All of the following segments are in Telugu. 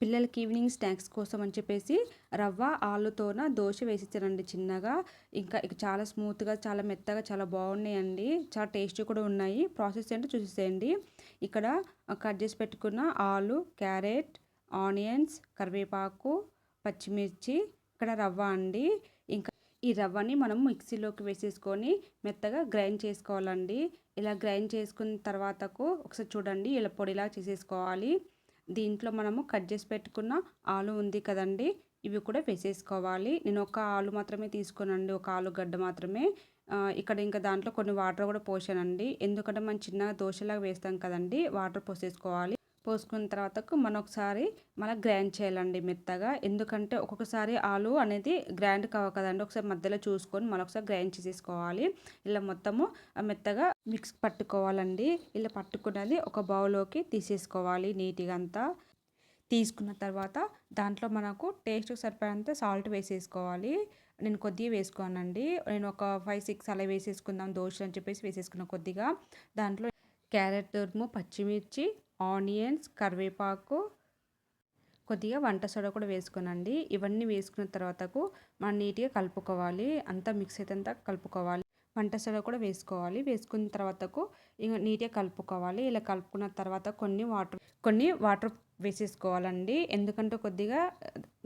పిల్లలకి ఈవినింగ్ స్నాక్స్ కోసం అని చెప్పేసి రవ్వ ఆలుతోన దోశ వేసిచ్చానండి చిన్నగా. ఇంకా ఇక చాలా స్మూత్గా చాలా మెత్తగా చాలా బాగున్నాయండి. చాలా టేస్టీ కూడా ఉన్నాయి. ప్రాసెస్ ఏంటో చూసేసేయండి. ఇక్కడ కట్ చేసి పెట్టుకున్న ఆలు క్యారెట్ ఆనియన్స్ కరివేపాకు పచ్చిమిర్చి ఇక్కడ రవ్వ అండి. ఇంకా ఈ రవ్వని మనం మిక్సీలోకి వేసేసుకొని మెత్తగా గ్రైండ్ చేసుకోవాలండి. ఇలా గ్రైండ్ చేసుకున్న తర్వాతకు ఒకసారి చూడండి ఇలా పొడిలా చేసేసుకోవాలి. దీంట్లో మనము కట్ చేసి పెట్టుకున్న ఆలు ఉంది కదండి ఇవి కూడా వేసేసుకోవాలి. నేను ఒక ఆలు మాత్రమే తీసుకోనండి ఒక ఆలుగడ్డ మాత్రమే. ఇక్కడ ఇంకా దాంట్లో కొన్ని వాటర్ కూడా పోసానండి. ఎందుకంటే మనం చిన్నగా దోశలాగా వేస్తాం కదండి వాటర్ పోసేసుకోవాలి. పోసుకున్న తర్వాత మనం ఒకసారి మళ్ళీ గ్రైండ్ చేయాలండి మెత్తగా. ఎందుకంటే ఒక్కొక్కసారి ఆలు అనేది గ్రైండ్ కావు కదండి. ఒకసారి మధ్యలో చూసుకొని మళ్ళీ ఒకసారి గ్రైండ్ చేసేసుకోవాలి. ఇలా మొత్తము మెత్తగా మిక్స్ పట్టుకోవాలండి. ఇలా పట్టుకున్నది ఒక బౌల్లోకి తీసేసుకోవాలి నీట్గా అంతా. తీసుకున్న తర్వాత దాంట్లో మనకు టేస్ట్ సరిపడంత సాల్ట్ వేసేసుకోవాలి. నేను కొద్దిగా వేసుకోనండి. నేను ఒక ఫైవ్ సిక్స్ అలా వేసేసుకుందాం. దోశ అని చెప్పేసి వేసేసుకున్న కొద్దిగా. దాంట్లో క్యారెట్ తురుము పచ్చిమిర్చి ఆనియన్స్ కరివేపాకు కొద్దిగా వంట సోడా కూడా వేసుకునండి. ఇవన్నీ వేసుకున్న తర్వాతకు మనం నీట్గా కలుపుకోవాలి. అంతా మిక్స్ అయితే కలుపుకోవాలి. వంట సోడా కూడా వేసుకోవాలి. వేసుకున్న తర్వాతకు ఇంకా నీట్గా కలుపుకోవాలి. ఇలా కలుపుకున్న తర్వాత కొన్ని వాటర్ కొన్ని వాటర్ వేసేసుకోవాలండి. ఎందుకంటే కొద్దిగా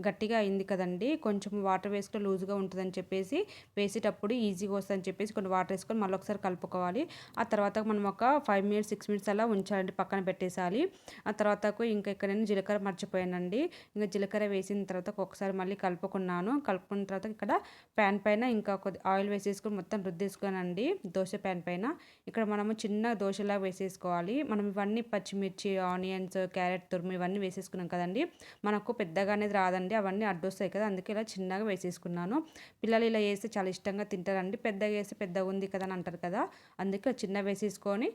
గట్టిగా అయింది కదండి. కొంచెం వాటర్ వేసుకుంటే లూజ్గా ఉంటుందని చెప్పేసి వేసేటప్పుడు ఈజీగా వస్తుందని చెప్పేసి కొన్ని వాటర్ వేసుకొని మళ్ళీ ఒకసారి కలుపుకోవాలి. ఆ తర్వాత మనం ఒక ఫైవ్ మినిట్స్ సిక్స్ మినిట్స్ అలా ఉంచాలండి పక్కన పెట్టేసాలి. ఆ తర్వాతకు ఇంకా ఇక్కడ నేను జీలకర్ర మర్చిపోయానండి. ఇంకా జీలకర్ర వేసిన తర్వాత ఒకసారి మళ్ళీ కలుపుకున్నాను. కలుపుకున్న తర్వాత ఇక్కడ ప్యాన్ పైన ఇంకా కొద్ది ఆయిల్ వేసేసుకొని మొత్తం రుద్దేసుకోనండి దోశ ప్యాన్ పైన. ఇక్కడ మనము చిన్న దోశలా వేసేసుకోవాలి. మనం ఇవన్నీ పచ్చిమిర్చి ఆనియన్స్ క్యారెట్ తురుము అవన్నీ వేసేసుకున్నాం కదండి. మనకు పెద్దగా అనేది రాదండి. అవన్నీ అడ్డొస్తాయి కదా. అందుకే ఇలా చిన్నగా వేసేసుకున్నాను. పిల్లలు ఇలా వేస్తే చాలా ఇష్టంగా తింటారండి. పెద్దగా వేస్తే పెద్దగా ఉంది కదా అని అంటారు కదా. అందుకే చిన్న వేసేసుకొని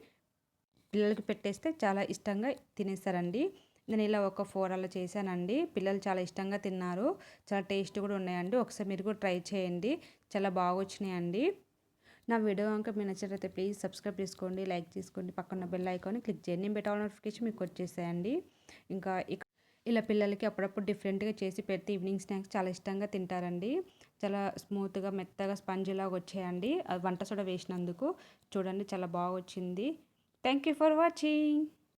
పిల్లలకి పెట్టేస్తే చాలా ఇష్టంగా తినేస్తారండి. నేను ఇలా ఒక ఫోర్ అలా చేశానండి. పిల్లలు చాలా ఇష్టంగా తిన్నారు. చాలా టేస్ట్ కూడా ఉన్నాయండి. ఒకసారి మీరు కూడా ట్రై చేయండి. చాలా బాగా వచ్చినాయండి. నా వీడియో కనుక మీ నచ్చినట్లయితే ప్లీజ్ సబ్స్క్రైబ్ చేసుకోండి లైక్ చేసుకోండి పక్కన బెల్ ఐకాన్ని క్లిక్ చేయండి. నేను పెట్టాల నోటిఫికేషన్ మీకు వచ్చేసేయండి. ఇంకా ఇలా పిల్లలకి అప్పుడప్పుడు డిఫరెంట్గా చేసి పెడితే ఈవినింగ్ స్నాక్స్ చాలా ఇష్టంగా తింటారండి. చాలా స్మూత్గా మెత్తగా స్పంజ్ లాగా వచ్చాయండి. వంట సోడా వేసినందుకు చూడండి చాలా బాగా వచ్చింది. Thank you for watching